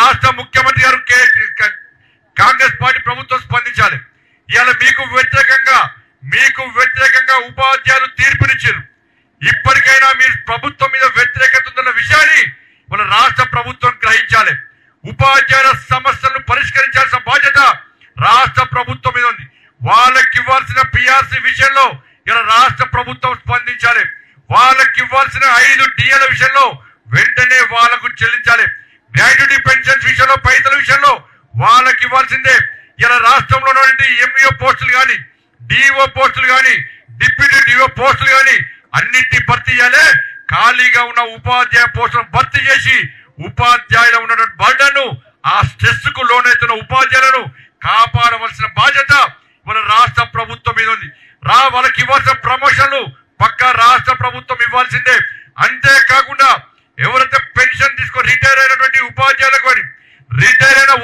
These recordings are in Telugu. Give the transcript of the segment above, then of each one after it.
రాష్ట్ర ముఖ్యమంత్రి గారు కాంగ్రెస్ పార్టీ ప్రభుత్వం స్పందించాలి. ఇవాళ మీకు వ్యతిరేకంగా మీకు వ్యతిరేకంగా ఉపాధ్యాయులు తీర్పునిచ్చారు. ఇప్పటికైనా మీరు ప్రభుత్వం మీద వ్యతిరేకత ఉందన్న విషయాన్ని మన రాష్ట్ర ప్రభుత్వం గ్రహించాలి. ఉపాధ్యాయుల సమస్యలను పరిష్కరించాల్సిన బాధ్యత రాష్ట్ర ప్రభుత్వం మీద ఉంది. వాళ్ళకి ఇవ్వాల్సిన పిఆర్సి విషయంలో ఇలా రాష్ట్ర ప్రభుత్వం స్పందించాలి. వాళ్ళకి ఇవ్వాల్సిన ఐదు డిఎల విషయంలో వెంటనే వాళ్ళ విషయంలో పైతల విషయంలో వాళ్ళకి ఇవ్వాల్సిందే. ఇలా రాష్ట్రంలో ఉన్నటువంటి ఎంఈఓ పోస్టులు కానీ డిఓ పోస్టులు కానీ డిప్యూటీ డిఓ పోస్టులు కానీ అన్నింటినీ భర్తీ చేయాలి. ఖాళీగా ఉన్న ఉపాధ్యాయ పోస్టులను భర్తీ చేసి ఉపాధ్యాయులు ఉన్నటువంటి బర్డను ఆ స్ట్రెస్కు లోనైతున్న ఉపాధ్యాయులను కాపాడవలసిన బాధ్యత మన రాష్ట్ర ప్రభుత్వం మీద ఉంది. రా వాళ్ళకి ఇవ్వాల్సిన ప్రమోషన్లు పక్క రాష్ట్ర ప్రభుత్వం ఇవ్వాల్సిందే. అంతేకాదు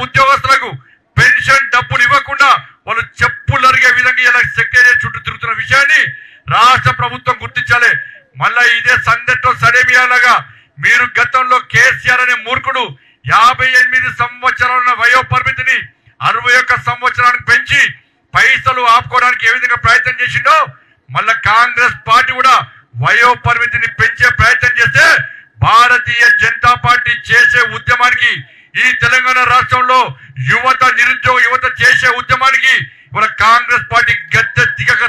ఉద్యోగస్తులకు పెన్షన్ డబ్బులు ఇవ్వకుండా వాళ్ళు చెప్పులు అరిగే విధంగా ఇలా సెక్రటరీ చుట్టూ తిరుగుతున్న విషయాన్ని రాష్ట్ర ప్రభుత్వం గుర్తించాలి. మళ్ళా ఇదే సందట్లో సడేమియాలాగా మీరు గతంలో కేసీఆర్ అనే మూర్ఖుడు యాభై ఎనిమిది సంవత్సరాల వయో పరిమితిని అరవై ఒక్క సంవత్సరానికి పెంచి పైసలు ఆపుకోవడానికి ఏ విధంగా ప్రయత్నం చేసిండో మళ్ళా కాంగ్రెస్ పార్టీ కూడా వయో పరిమితిని పెంచే ప్రయత్నం చేస్తే భారతీయ జనతా పార్టీ చేసే ఉద్యమానికి ఈ తెలంగాణ రాష్ట్రంలో యువత నిరుద్యోగ యువత చేసే ఉద్యమానికి మన కాంగ్రెస్ పార్టీ గద్దె దిగక